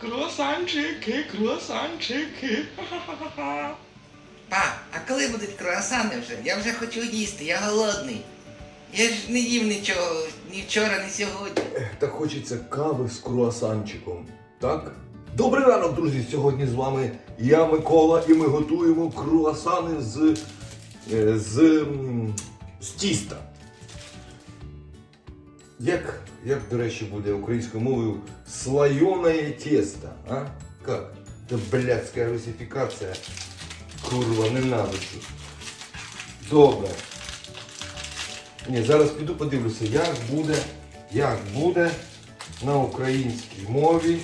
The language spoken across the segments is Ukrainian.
Круасанчики, круасанчики. Ха-ха-ха-ха. Па, а коли будуть круасани вже? Я вже хочу їсти, я голодний. Я ж не їв нічого ні вчора, ні сьогодні. Так хочеться кави з круасанчиком. Так? Добрий ранок, друзі! Сьогодні з вами я, Микола, і ми готуємо круасани з, е, з, м, з тіста. Як, як, до речі, буде українською мовою слоєне тісто, а? Как? Це блядська русифікація. Курва, ненавиджу. Добре. Ні, зараз піду подивлюся, як буде, як буде на українській мові.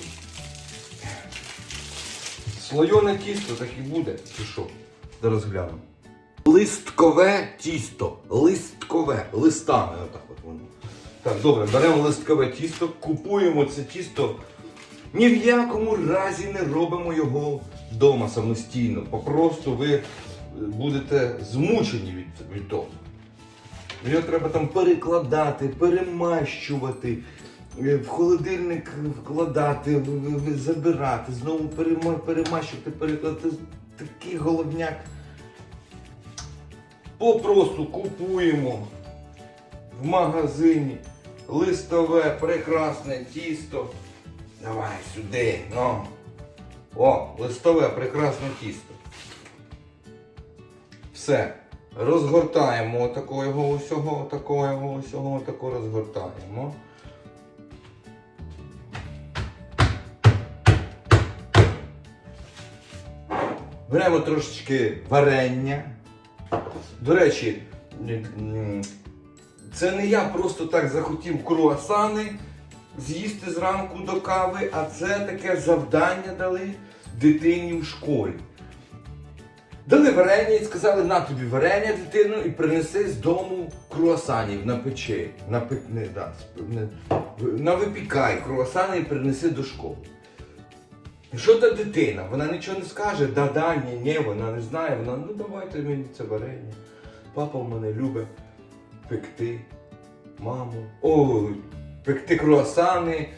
Слоєне тісто так і буде. Чи що? Зараз гляну. Листкове тісто. Листкове. Листами отак от воно. Так, добре, беремо листкове тісто, купуємо це тісто. Ні в якому разі не робимо його вдома самостійно. Попросту ви е, будете змучені від, від того. Його треба там перекладати, перемащувати, е, в холодильник вкладати, забирати, знову перемащувати, перекладати. Такий головняк. Попросту купуємо в магазині листове прекрасне тісто. Давай сюди, ну. О, листове прекрасне тісто. Все. Розгортаємо його усього, отакого його усього, отако розгортаємо. Беремо трошечки варення. До речі, це не я просто так захотів круасани з'їсти зранку до кави, а це таке завдання дали дитині в школі. Дали варення і сказали, на тобі варення, дитину, і принеси з дому круасанів на печі. На, пе- не, да, не, на випікай круасани і принеси до школи. І Що та дитина? Вона нічого не скаже, да-да, ні, ні, вона не знає, вона, ну давайте мені це варення. Папа в мене любить пекти, маму. Ой, пекти круасани.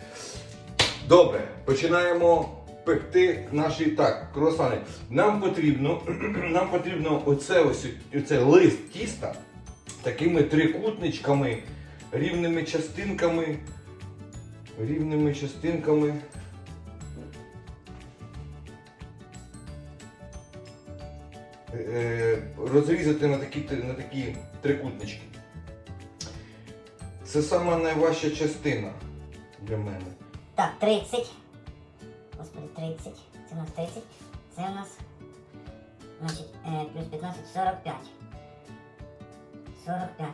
Добре, починаємо пекти наші так, круасани. Нам потрібно, нам потрібно оце ось оце лист тіста такими трикутничками, рівними частинками. Рівними частинками. е, Розрізати на такі, на такі трикутнички. Це сама найважча частина для мене. Так, 30. Господи, 30. Це у нас 30. Це у нас. Значить, е, плюс 15, 45. 45.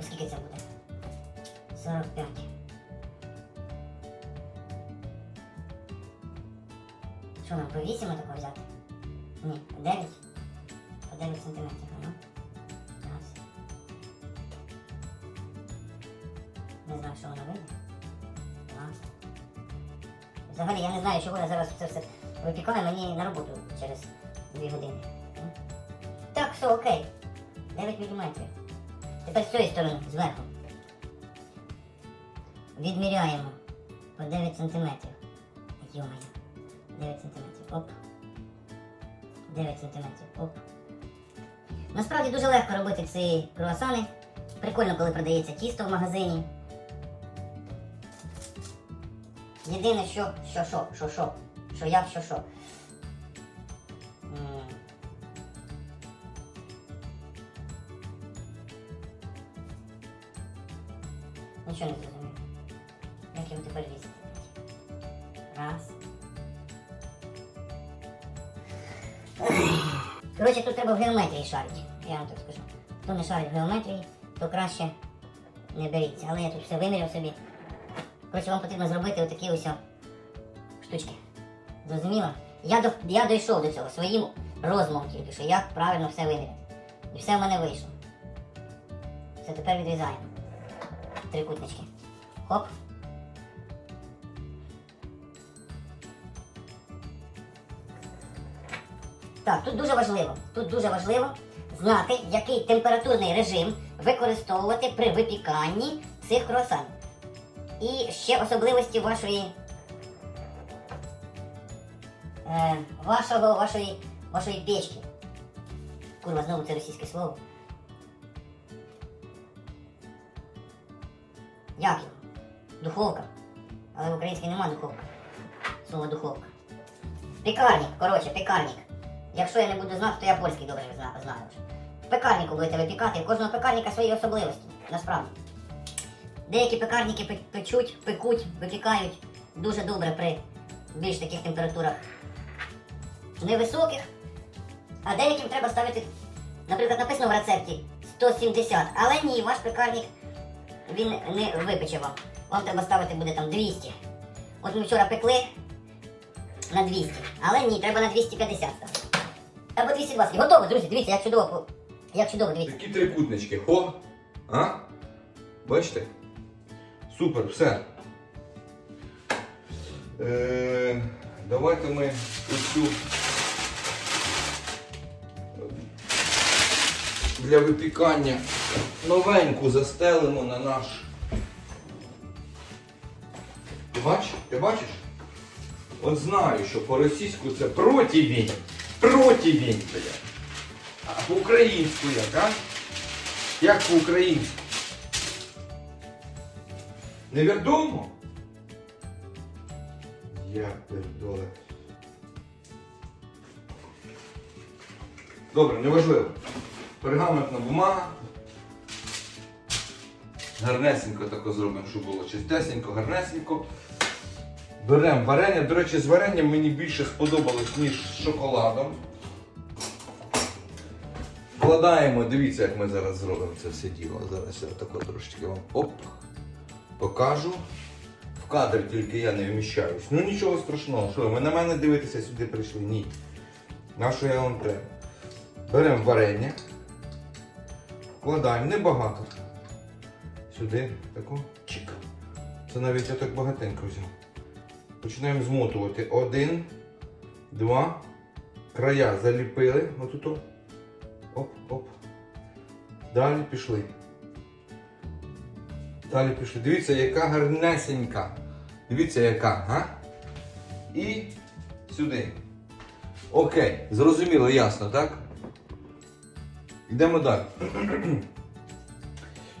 А скільки це буде? 45. Що нам по 8 такого взяти? Ні, по 9. По 9 сантиметрів, Взагалі я не знаю, чого я зараз це все випікаю мені на роботу через 2 години. Так, все окей. 9 мм. Тепер з цієї сторони, зверху. Відміряємо по 9 см. Йомаю. 9 см. Оп. 9 см. Оп. Насправді дуже легко робити ці круасани. Прикольно, коли продається тісто в магазині. Єдине, що, що, що, що, що, що я, що, що. Нічого не зрозумів. Як його тепер різати? Раз. Коротше, тут треба в геометрії шарити. Я вам так скажу. Хто не шарить в геометрії, то краще не беріться. Але я тут все виміряв собі. Коротше, вам потрібно зробити отакі ось штучки. Зрозуміло? Я, до, я дійшов до цього своїм розумом тільки, що як правильно все виміряти. І все в мене вийшло. Все, тепер відрізаємо. Трикутнички. Хоп. Так, тут дуже важливо. Тут дуже важливо знати, який температурний режим використовувати при випіканні цих круасанів. І ще особливості вашої е, вашого, вашої, вашої печки. Курва, знову це російське слово. Як його? Духовка. Але в українській нема духовка. Слово духовка. Пекарник, коротше, пекарник. Якщо я не буду знати, то я польський добре знаю. В пекарнику будете випікати, у кожного пекарника свої особливості, насправді. Деякі пекарники печуть, пекуть, випікають дуже добре при більш таких температурах невисоких, а деяким треба ставити, наприклад, написано в рецепті 170, але ні, ваш пекарник він не випече вам. Вам треба ставити буде там 200. От ми вчора пекли на 200, але ні, треба на 250 ставити. Або 220. Готово, друзі, дивіться, як чудово. Як чудово, дивіться. Такі трикутнички. Хо! А? Бачите? Супер, все. Е, давайте ми оцю для випікання новеньку застелимо на наш. Ти бачиш? Ти бачиш? От знаю, що по-російську це противень. Противень, блядь. А по-українську як, а? Як по-українську? Невідомо? Я пердоле. Добре, неважливо. Пергаментна бумага. Гарнесенько тако зробимо, щоб було чистесенько, гарнесенько. Беремо варення. До речі, з варенням мені більше сподобалось, ніж з шоколадом. Вкладаємо, дивіться, як ми зараз зробимо це все діло. Зараз я тако трошечки вам оп, покажу. В кадр тільки я не вміщаюсь. Ну нічого страшного, що ви на мене дивитеся сюди прийшли? Ні. На що я вам треба? Беремо варення, вкладаємо небагато. Сюди таку чик. Це навіть я так багатенько взяв. Починаємо змотувати. Один, два. Края заліпили. Отут. Оп, оп. Далі пішли. Далі пішли. Дивіться, яка гарнесенька. Дивіться, яка, га? І сюди. Окей, зрозуміло, ясно, так? Йдемо далі.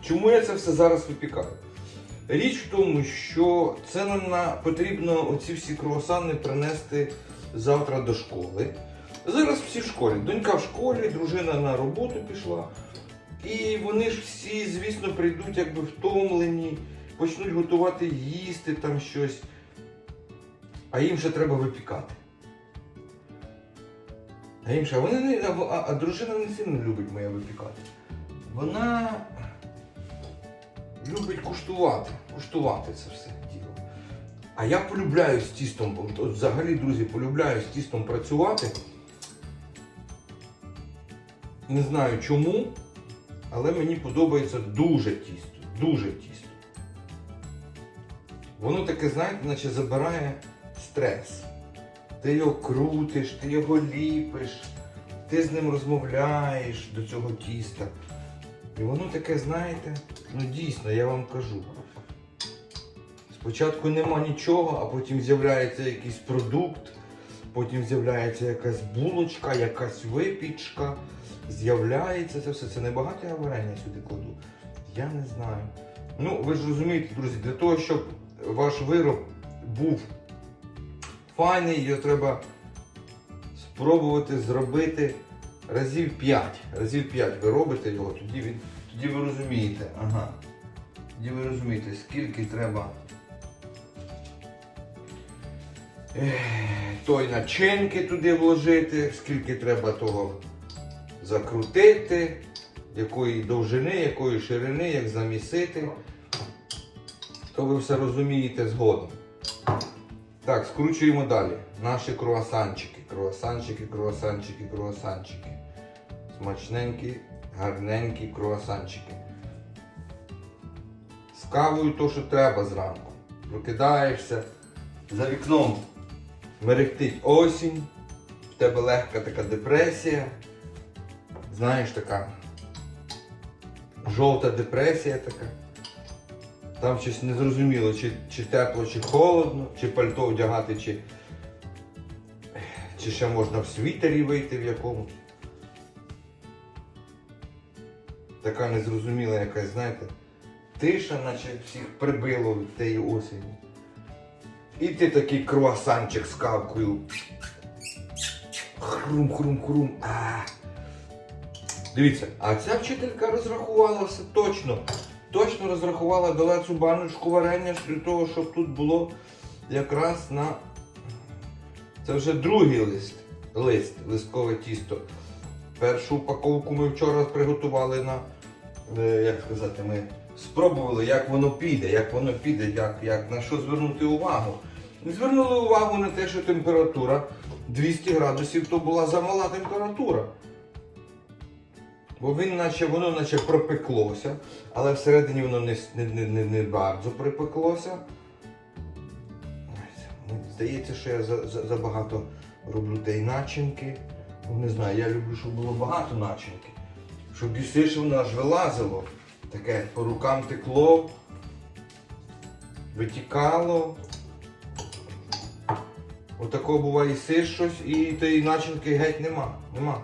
Чому я це все зараз випікаю? Річ в тому, що це нам на, потрібно оці всі круасани принести завтра до школи. Зараз всі в школі. Донька в школі, дружина на роботу пішла. І вони ж всі, звісно, прийдуть якби втомлені, почнуть готувати їсти там щось. А їм ще треба випікати. А їм ще, вони не, а, а дружина не сильно любить моє випікати. Вона любить куштувати, куштувати це все діло. А я полюбляю з тістом, от взагалі, друзі, полюбляю з тістом працювати. Не знаю чому, але мені подобається дуже тісто. Дуже тісто. Воно таке, знаєте, наче забирає стрес. Ти його крутиш, ти його ліпиш, ти з ним розмовляєш до цього тіста. І воно таке, знаєте, ну дійсно, я вам кажу. Спочатку нема нічого, а потім з'являється якийсь продукт, потім з'являється якась булочка, якась випічка. З'являється це все. Це небагато я варення сюди кладу. Я не знаю. Ну, ви ж розумієте, друзі, для того, щоб ваш вироб був файний, його треба спробувати зробити разів 5. Разів 5 ви робите його, тоді, він, тоді ви розумієте. Ага. Тоді ви розумієте, скільки треба той начинки туди вложити, скільки треба того закрутити, якої довжини, якої ширини, як замісити. То ви все розумієте згодом. Так, скручуємо далі. Наші круасанчики. Круасанчики, круасанчики, круасанчики. Смачненькі, гарненькі круасанчики. З кавою то, що треба зранку. Прокидаєшся, за вікном мерехтить осінь, в тебе легка така депресія. Знаєш, така жовта депресія така. Там щось незрозуміло, чи, чи тепло, чи холодно, чи пальто вдягати, чи Чи ще можна в світері вийти в якомусь. Така незрозуміла якась, знаєте, тиша, наче всіх прибило від тієї осені. І ти такий круасанчик з кавкою. Хрум-хрум-хрум. А. Дивіться, а ця вчителька розрахувала все точно. Точно розрахувала, дала цю баночку варення для того, щоб тут було якраз на. Це вже другий лист. Лист, листкове тісто. Першу упаковку ми вчора приготували на. е, Як сказати, ми спробували, як воно піде, як воно піде, як, як, на що звернути увагу. Звернули увагу на те, що температура 200 градусів то була замала температура. Бо він наче, воно наче пропеклося, але всередині воно не, не, не, не, bardzo припеклося. Здається, що я за, за, забагато роблю тієї начинки. Ну, Не знаю, я люблю, щоб було багато начинки. Щоб їсиш, воно аж вилазило. Таке по рукам текло, витікало. Отако буває їсиш щось і тієї начинки геть нема. Нема.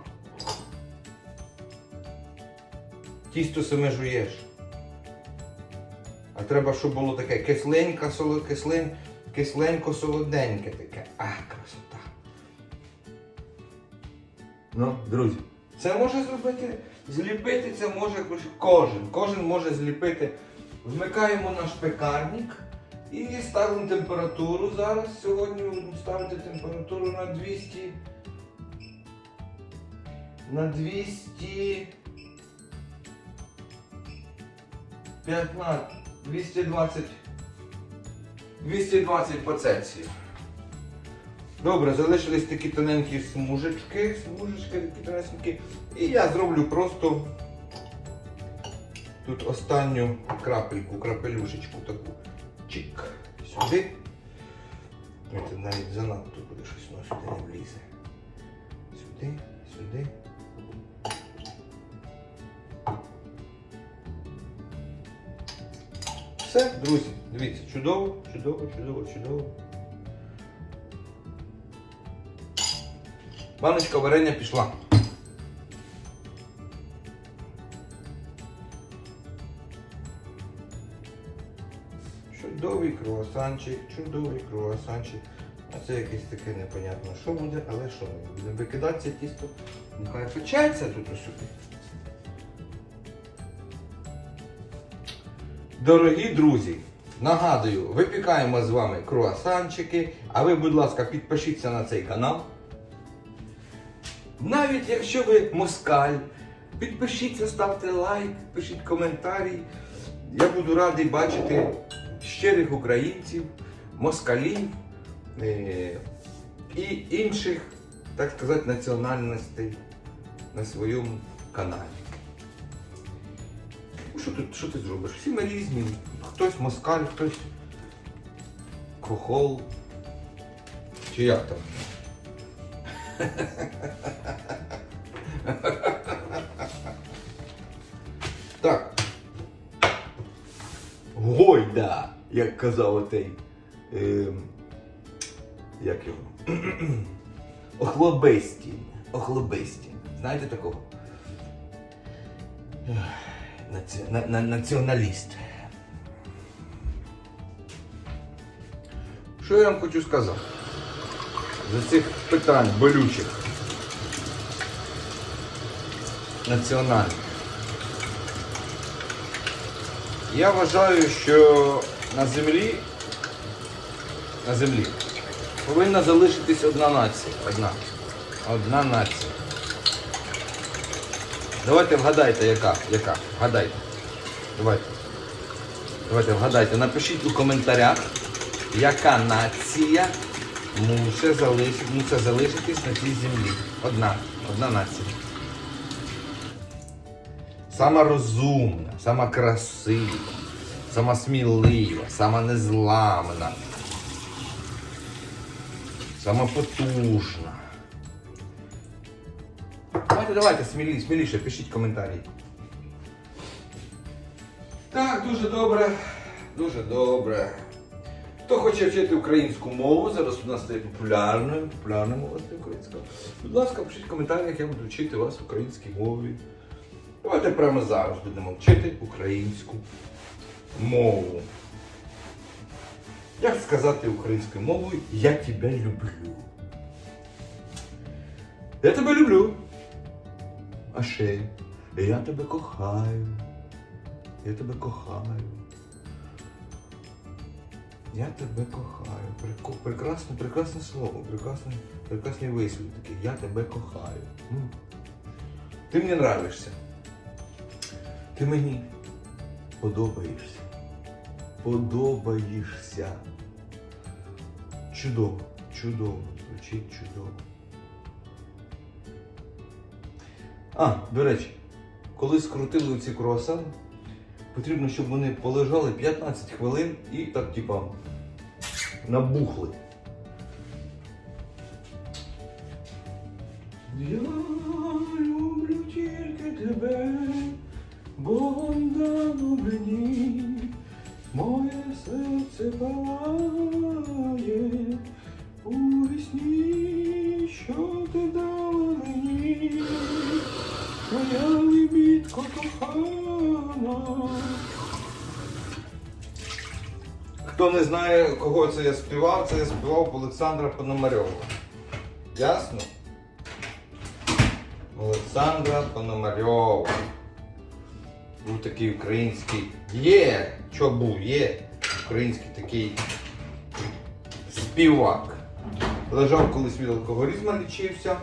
Тісто саме жуєш. А треба, щоб було таке кисленька, соло, кислен, кисленько солоденьке таке. А, красота. Ну, друзі, це може зробити, зліпити це може кожен. Кожен може зліпити. Вмикаємо наш пекарник і ставимо температуру зараз. Сьогодні будемо ставити температуру на 200. На 200. 15, 220, 220 по Цельсію. Добре, залишились такі тоненькі смужечки, смужечки такі тоненькі. І я зроблю просто тут останню крапельку, крапелюшечку таку. Чик. Сюди. Це навіть занадто буде щось сюди не влізе. Сюди, сюди. Все, друзі, дивіться, чудово, чудово, чудово, чудово. Баночка варення пішла. Чудовий круасанчик, чудовий круасанчик. А це якесь таке непонятно, що буде, але що ми будемо викидатися тісто. Нехай печеться тут усюди. Дорогі друзі, нагадую, випікаємо з вами круасанчики, а ви, будь ласка, підпишіться на цей канал. Навіть якщо ви москаль, підпишіться, ставте лайк, пишіть коментарі. Я буду радий бачити щирих українців, москалів е- і інших, так сказати, національностей на своєму каналі. Що ти, що ти зробиш? Всі ми різні. Хтось москаль, хтось хохол. Чи як там? Так. Гойда, як казав отей. Е, як його? Охлобистін. Охлобистін. Знаєте такого? Наці... На... На... Націоналіст. Що я вам хочу сказати? За цих питань болючих. Національних. Я вважаю, що на землі, на землі повинна залишитись одна нація. Одна. Одна нація. Давайте вгадайте, яка. Яка? Вгадайте. Давайте. Давайте вгадайте. Напишіть у коментарях, яка нація мусить залишити, мусить залишитись на цій землі. Одна. Одна нація. Сама розумна, сама красива, сама смілива, сама незламна, сама потужна. Давайте, давайте, смілі, сміліше, пишіть коментарі. Так, дуже добре. Дуже добре. Хто хоче вчити українську мову, зараз у нас стає популярною, популярна мова стає українська. Будь ласка, пишіть в коментарях, я буду вчити вас українській мові. Давайте прямо зараз будемо вчити українську мову. Як сказати українською мовою Я тебе люблю? Я тебе люблю. А ще я тебе кохаю. Я тебе кохаю. Я тебе кохаю. Прекрасне, прекрасне слово, прекрасний, прекрасний вислів такий. Я тебе кохаю. Ти мені нравишся. Ти мені подобаєшся. Подобаєшся. Чудово, чудово, звучить чудово. А, до речі, коли скрутили ці круасани, потрібно, щоб вони полежали 15 хвилин і так, типа, набухли. Я люблю тільки тебе, Богом дано мені, моє серце палає Хто не знає, кого це я співав, це я співав Олександра Пономарьова. Ясно? Олександра Пономарьова. Був такий український. Є! Що був? Є український такий співак. Лежав колись від алкоголізму, лічився.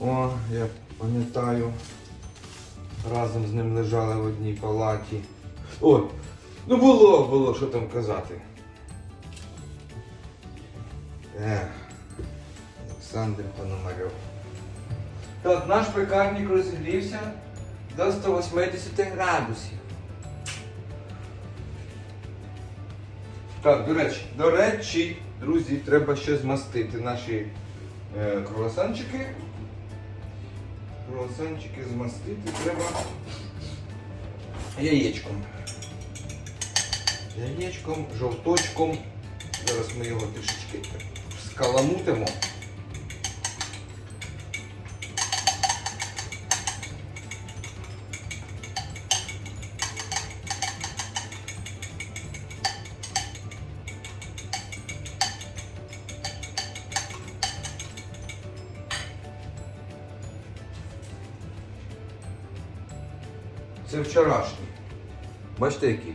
О, я пам'ятаю. Разом з ним лежали в одній палаті. О, ну було, було, що там казати. Ех, Олександр Пономарьов. Так, наш пекарник розігрівся до 180 градусів. Так, до речі, до речі, друзі, треба ще змастити наші е, круасанчики. Круасанчики змастити треба яєчком. Яєчком, жовточком. Зараз ми його трішечки скаламутимо. Бачите які?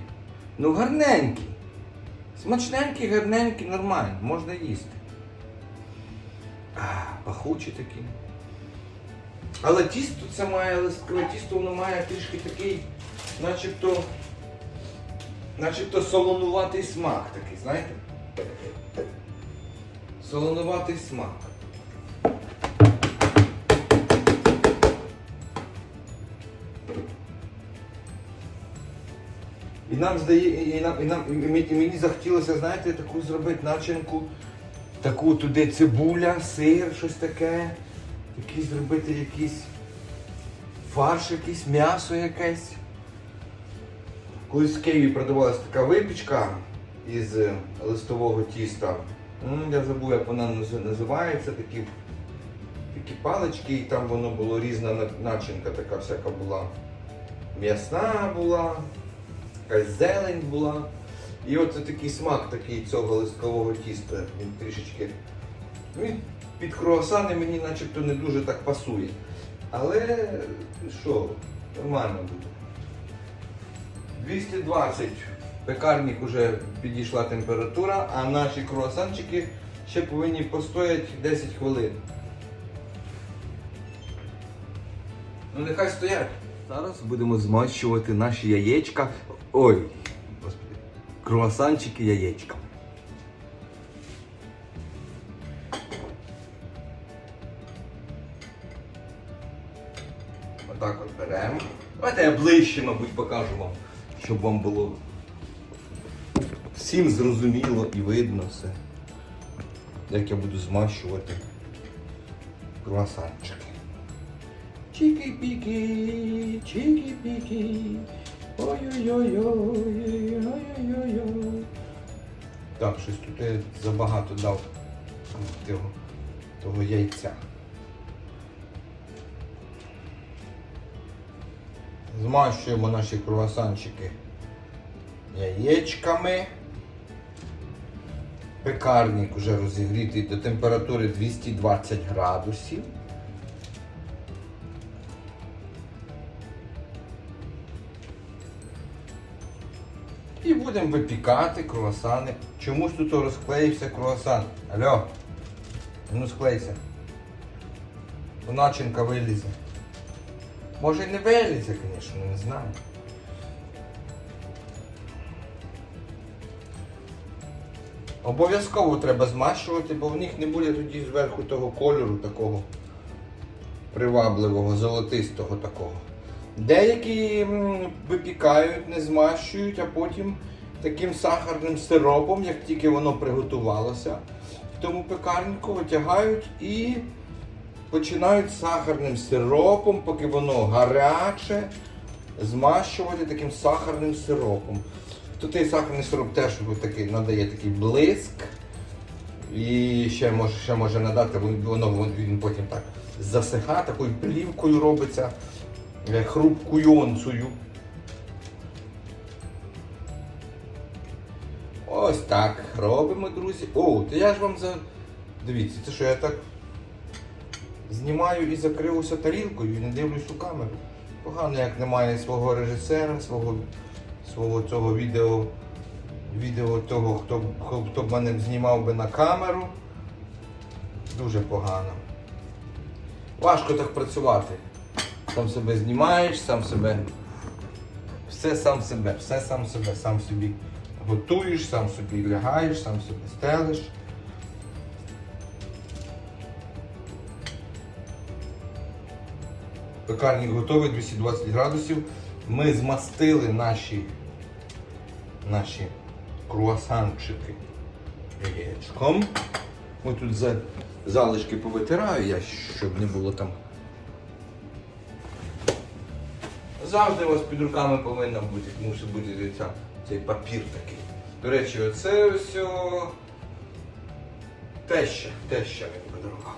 Ну гарненький. Смачненький, гарненький, нормально, можна їсти. А, пахучі такі. Але тісто це має листкове тісто, воно має трішки такий, начебто, начебто солонуватий смак такий, знаєте? Солонуватий смак. Нам здає, і, нам, і, нам, і мені, захотілося, знаєте, таку зробити начинку, таку туди цибуля, сир, щось таке. Якийсь зробити якийсь фарш, якийсь м'ясо якесь. Колись в Києві продавалася така випічка із е, листового тіста. Я забув, як вона називається, такі, такі палички, і там воно було різна начинка така всяка була. М'ясна була, якась зелень була. І от такий смак такий цього листкового тіста. Він трішечки. Він під круасани мені начебто не дуже так пасує. Але що, нормально буде. 220 пекарник вже підійшла температура, а наші круасанчики ще повинні постояти 10 хвилин. Ну нехай стоять. Зараз будемо змащувати наші яєчка. Ой, господи, круасанчики яєчком. Отак от беремо. Давайте я ближче, мабуть, покажу вам, щоб вам було всім зрозуміло і видно все. Як я буду змащувати круасанчики. Чики-піки, чики-піки. Ой-ой-ой-ой, ой-ой-ой-ой. Так, щось тут я забагато дав того, того яйця. Змащуємо наші круасанчики яєчками. Пекарник вже розігрітий до температури 220 градусів. І будемо випікати круасани. Чомусь тут розклеївся круасан. Алло, ну склейся. Начинка вилізе. Може і не вилізе, звісно, не знаю. Обов'язково треба змащувати, бо в них не буде тоді зверху того кольору такого привабливого, золотистого такого. Деякі випікають, не змащують, а потім таким сахарним сиропом, як тільки воно приготувалося, в тому пекарнику витягають і починають сахарним сиропом, поки воно гаряче, змащувати таким сахарним сиропом. То той сахарний сироп теж такий, надає такий блиск. І ще може, ще може надати, воно він потім так засихає, такою плівкою робиться, хрупкуйонцею. Ось так робимо, друзі. О, то я ж вам за. Дивіться, це що я так знімаю і закрився тарілкою і не дивлюсь у камеру. Погано, як немає свого режисера, свого, свого цього відео, відео того, хто, хто б мене знімав би на камеру. Дуже погано. Важко так працювати. Сам себе знімаєш, сам себе. Все сам себе, все сам себе, сам собі готуєш, сам собі лягаєш, сам собі стелиш. Пекарник готовий 220 градусів. Ми змастили наші, наші круасанчики яєчком. Ми тут залишки повитираю, щоб не було там. Завжди у вас під руками повинна бути, мусить бути ця, цей папір такий. До речі, оце ось о, теща, теща мені подарувала.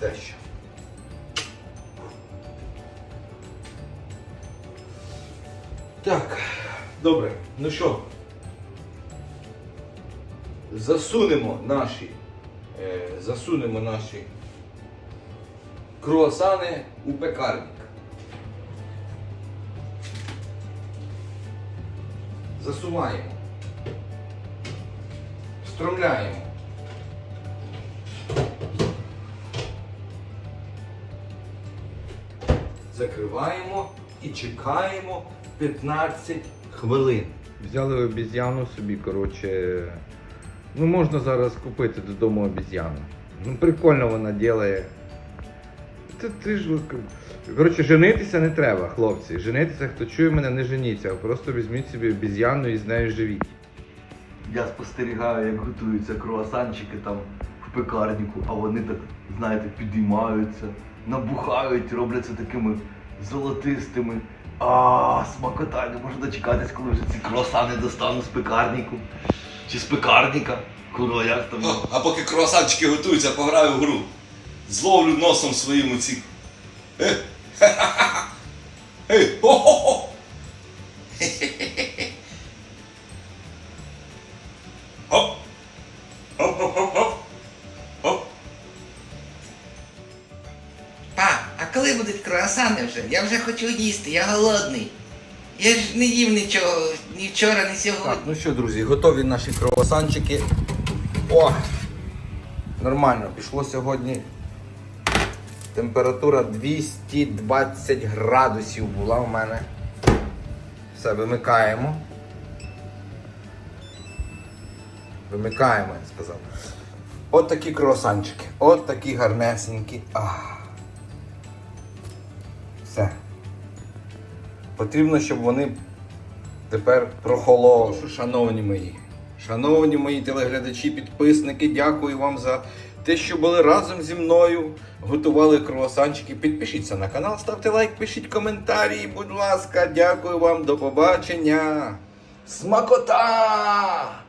Теща. Так, добре, ну що? Засунемо наші, е, засунемо наші круасани у пекарник. Засуваємо. Встромляємо. Закриваємо і чекаємо 15 хвилин. Взяли обіз'яну собі, коротше. Ну, можна зараз купити додому обіз'яну. Ну, прикольно вона ділає. Це ти ж. Коротше, женитися не треба, хлопці. Женитися, хто чує мене, не женіться, а просто візьміть собі обіз'яну і з нею живіть. Я спостерігаю, як готуються круасанчики там в пекарнику, а вони так, знаєте, підіймаються, набухають, робляться такими золотистими. А, смакота, не можу дочекатись, коли вже ці круасани достану з пекарнику. Чи з пекарника. Курва, як там. О, А поки круасанчики готуються, пограю в гру. Зловлю носом своїм ці. Е. Ей, хо-хо-хо. Па, а коли будуть круасани вже? Я вже хочу їсти, я голодний. Я ж не їв нічого ні вчора, ні Так, ну що, друзі, готові наші круасанчики. О! Нормально, пішло сьогодні. Температура 220 градусів була у мене. Все, вимикаємо. Вимикаємо, я сказав. От такі круасанчики. От такі гарнесенькі. Ах. Все. Потрібно, щоб вони тепер прохолошу, Шановні мої, шановні мої телеглядачі, підписники, дякую вам за те, що були разом зі мною, готували круасанчики. Підпишіться на канал, ставте лайк, пишіть коментарі, будь ласка. Дякую вам, до побачення. Смакота!